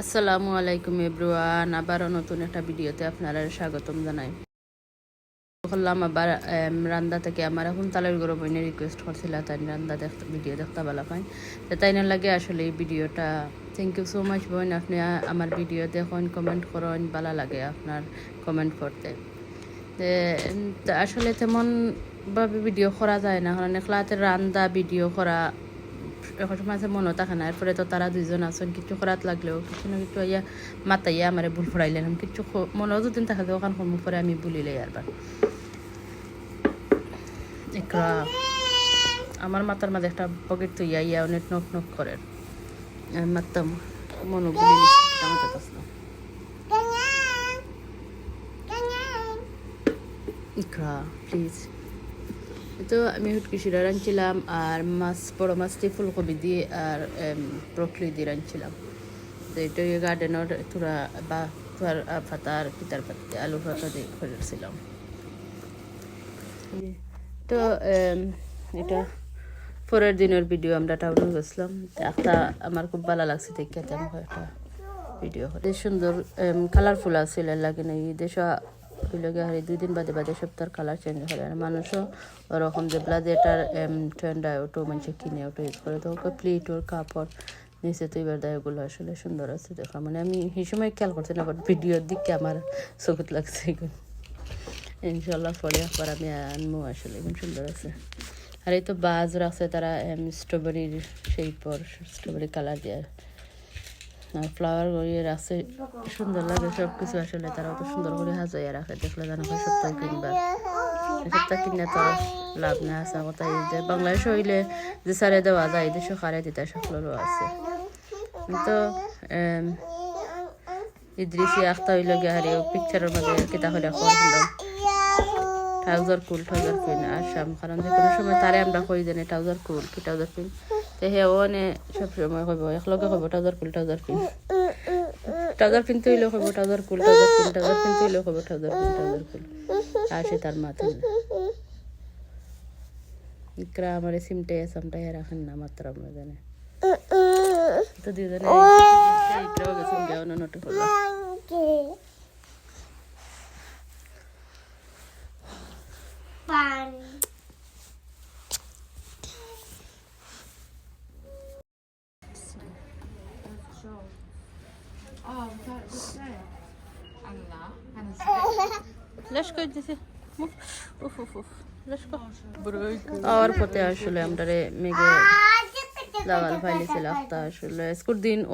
আসসালামু আলাইকুম এভরিওয়ান, আবারও নতুন একটা ভিডিওতে আপনারা স্বাগতম জানাই। করলাম আবার রান্দা থেকে আমার এখন তালের গরম বইনে রিকোয়েস্ট করছিল, তাই রান্দা দেখতে, ভিডিও দেখতে ভালো পাই তো তাই না লাগে আসলে এই ভিডিওটা। থ্যাংক ইউ সো মাচ বোন, আপনি আমার ভিডিও দেখুন কমেন্ট করেন, ভালো লাগে আপনার কমেন্ট করতে। আসলে তেমন ভাবে ভিডিও করা যায় না, কারণ একলাতে রান্দা ভিডিও করা এখন মাঝে মনে থাকে না, এরপরে তো তারা দুইজন আছেন কিছু করাত লাগলেও, কিছু না কিছু ইয়া মাতাইয়া আমার ভুল ফরাইলেন কিছু মনেও দুদিন থাকে যে ওখান সময় পরে আমি ভুলিলে আরবার আমার মাথার মাঝে একটা পকেট তো ইয়া ইয়া অনেক নক নক করে আমি মারতাম মনে বলি আমার কাছে ইকরা প্লিজ তো আমি হুটকি শিরা রাঁধছিলাম আর মাছ, বড় মাছটি ফুলকপি দিয়ে আর ব্রকলি দিয়ে রাঁধছিলাম। তো এটা গার্ডেনের তোরা বা তোর পাতা আর পিতার পাতা আলু পাতা দিয়ে করেছিলাম। তো এটা পরের দিনের ভিডিও আমরা টাউনে গেছিলাম একটা আমার খুব ভালো লাগছে দেখে, তো একটা ভিডিও সুন্দর কালারফুল আছিল লাগে না এই দেশ হইলগে হারি দুই দিন বাদে বাদে সপ্তাহের কালার চেঞ্জ হয় আর মানুষও ওরকম যে ব্লাজেটার ট্রেন্ড হয় ওটাও মানুষ কিনে ওটা ইউজ করে। তো ওকে প্লেট ওর কাপড় নিচে তো এবার দেয় ওগুলো আসলে সুন্দর আছে দেখা। মানে আমি সেই সময় খেয়াল করছি না বাট ভিডিওর দিকে আমার চকুত লাগছে এগুলো ইনশাল্লাহ পরে আবার আমি আনব আসলে খুব সুন্দর আছে। আর এই তো বাজ রাখছে তারা স্ট্রবেরির সেই পর স্ট্রবেরি কালার দিয়ে। আর ফ্লাওয়ার গড়িয়ে রাখছে। সুন্দর লাগে সব কিছু আসলে, তারা অত সুন্দর করে সাজাইয়া রাখে, দেখলে জানা হয় সপ্তাহ কিনবার সপ্তাহ কিনে তো লাভ না আছে কথা যে বাংলাদেশ হইলে যে সারে দেওয়া যায় দেশে খারে দিতে সকলেরও আছে। তো ইদ্রিসি আখতা হইল গিয়ে পিকচারের মধ্যে কিতা হইলে শুনলাম ট্রাউজার কুল ট্রাউজার কুইন আর শাম কারণ যে কোনো সময় তারে আমরা কই জানি ট্রাউজার কুল কি ট্রাউজার কুইন তো ওনে সব সময় কইব একলগে কইব trouser cool trouser queen trouser পিনতে হইলে কইব trouser cool trouser queen trouser পিনতে হইলে কইব ট্রাউজার কুইন ট্রাউজার কুল আর সে তার মাথায় ইকরা আমার সিমটে সামটাই রাখেন না মাত্র আমরা জানে তো দুজনে ইকরাও গেছে গেও না নটে করল লেশ করে দিছে উফ উফ উফ উফ লেশ কর আর পথে আসলে আমরা মেঘে লাগাল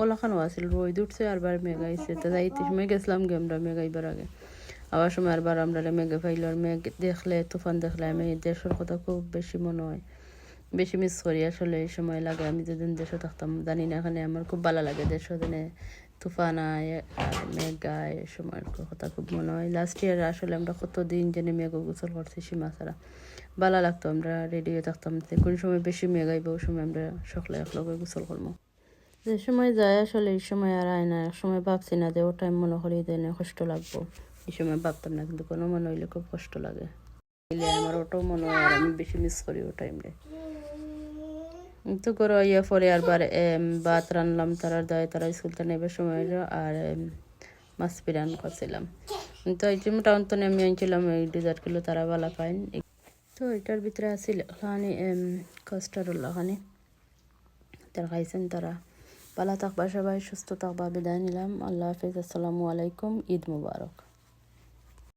ওলাখানো আছিল, রোদ উঠছে মেঘ তো যাইতে সময় গেছিলাম গে আমরা মেঘ আইবার আগে। আবার সময় আরবার আমরা মেঘে ফাইল, আর মেঘ দেখলে, তুফান দেখলে আমি দেশের কথা খুব বেশি মনে হয়। বেশি মিস করি আসলে এই সময় লাগে। আমি যেদিন দেশে থাকতাম, জানি না এখানে আমার খুব ভালো লাগে দেশ দিনে তুফান আয়, আর মেঘ গায় সময়ের কথা খুব মনে হয় লাস্ট ইয়ার আসলে আমরা কত দিন জেনে মেঘ গোসল করছি, সীমা ছাড়া। ভালো লাগতো, আমরা রেডিও থাকতাম। যে কোন সময় বেশি মেঘ আইব, ওই সময় আমরা সকলে একলগে গোসল করব। যে সময় যায় আসলে এই সময় আর আয় না, এক সময় ভাবছি না যে ও টাইম মনে করি দেনে কষ্ট লাগবো। এই সময় ভাবতাম না, কিন্তু কোনো মনে হইলে খুব কষ্ট লাগে। আমার ওটাও মনে হয় আর আমি বেশি মিস করি ও টাইমে তো করো ইয়ে পরে আরবার ভাত রানলাম, তারার দায় তারা স্কুল থেকে নেবার সময় আর মাছ পিরান করছিলাম। তো এই যে মোটামুটি আমি আনছিলাম, এই ডিজার্টগুলো তারা ভালো পাইন তো এটার ভিতরে আছিল খানি কস্টারুল্লাহ খানি তারা খাইছেন তারা। ভালো থাকবা সবাই, সুস্থ থাকবা, বিদায় নিলাম। আল্লাহ হাফিজ, আসসালামু আলাইকুম, ঈদ মুবারক।